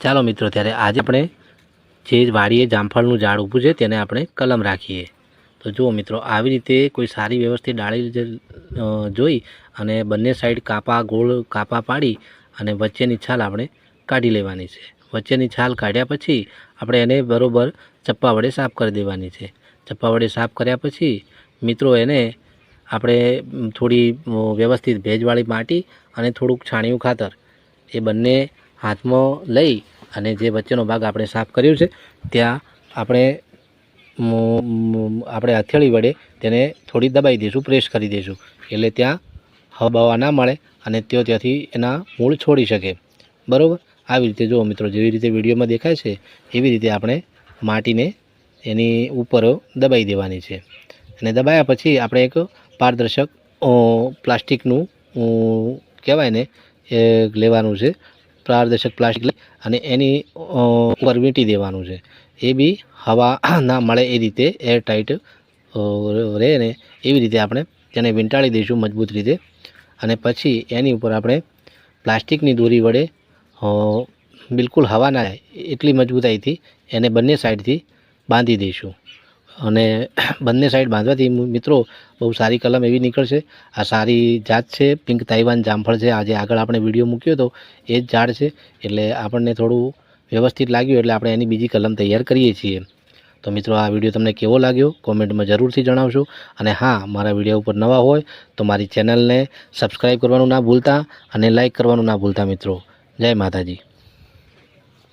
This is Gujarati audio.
ચાલો મિત્રો, ત્યારે આજે આપણે જે વાડીએ જામફળનું ઝાડ ઊભું છે તેને આપણે કલમ રાખીએ. તો જુઓ મિત્રો, આવી રીતે કોઈ સારી વ્યવસ્થિત ડાળી જોઈ અને બંને સાઈડ કાપા ગોળ કાપા પાડી અને વચ્ચેની છાલ આપણે કાઢી લેવાની છે. વચ્ચેની છાલ કાઢ્યા પછી આપણે એને બરોબર ચપ્પા વડે સાફ કરી દેવાની છે. ચપ્પા વડે સાફ કર્યા પછી મિત્રો એને આપણે થોડી વ્યવસ્થિત ભેજવાળી માટી અને થોડુંક છાણિયું ખાતર, એ બંને હાથમાં લઈ અને જે વચ્ચેનો ભાગ આપણે સાફ કર્યો છે, ત્યાં આપણે આપણે હથેળી વડે તેને થોડી દબાઈ દઈશું, પ્રેસ કરી દઈશું. એટલે ત્યાં હવા ના મળે અને તેઓ ત્યાંથી એના મૂળ છોડી શકે. બરાબર? આવી રીતે જુઓ મિત્રો, જેવી રીતે વિડીયોમાં દેખાય છે, એવી રીતે આપણે માટીને એની ઉપર દબાઈ દેવાની છે. અને દબાયા પછી આપણે એક પારદર્શક પ્લાસ્ટિકનું કહેવાય ને લેવાનું છે પારદર્શક પ્લાસ્ટિક લઈ અને એની ઉપર વીંટી દેવાનું છે. એ બી હવા ના મળે એ રીતે એર ટાઈટ રહે ને એવી રીતે આપણે તેને વીંટાળી દઈશું મજબૂત રીતે. અને પછી એની ઉપર આપણે પ્લાસ્ટિકની દોરી વડે બિલકુલ હવા ના જાય એટલી મજબૂતાઈથી એને બંને સાઈડથી બાંધી દઈશું. અને બંને સાઈડ બાંધવાથી મિત્રો, બહુ સારી કલમ એવી નીકળશે. આ સારી જાત છે, પિંક તાઇવાન જામફળ છે. આજે આગળ આપણે વીડિયો મૂક્યો હતો એ જ ઝાડ છે. એટલે આપણને થોડું વ્યવસ્થિત લાગ્યું, એટલે આપણે એની બીજી કલમ તૈયાર કરીએ છીએ. તો મિત્રો, આ વીડિયો તમને કેવો લાગ્યો? કોમેન્ટમાં જરૂરથી જણાવશો. અને હા, મારા વીડિયો ઉપર નવા હોય તો મારી ચેનલને સબસ્ક્રાઈબ કરવાનું ના ભૂલતા અને લાઈક કરવાનું ના ભૂલતા મિત્રો. જય માતાજી.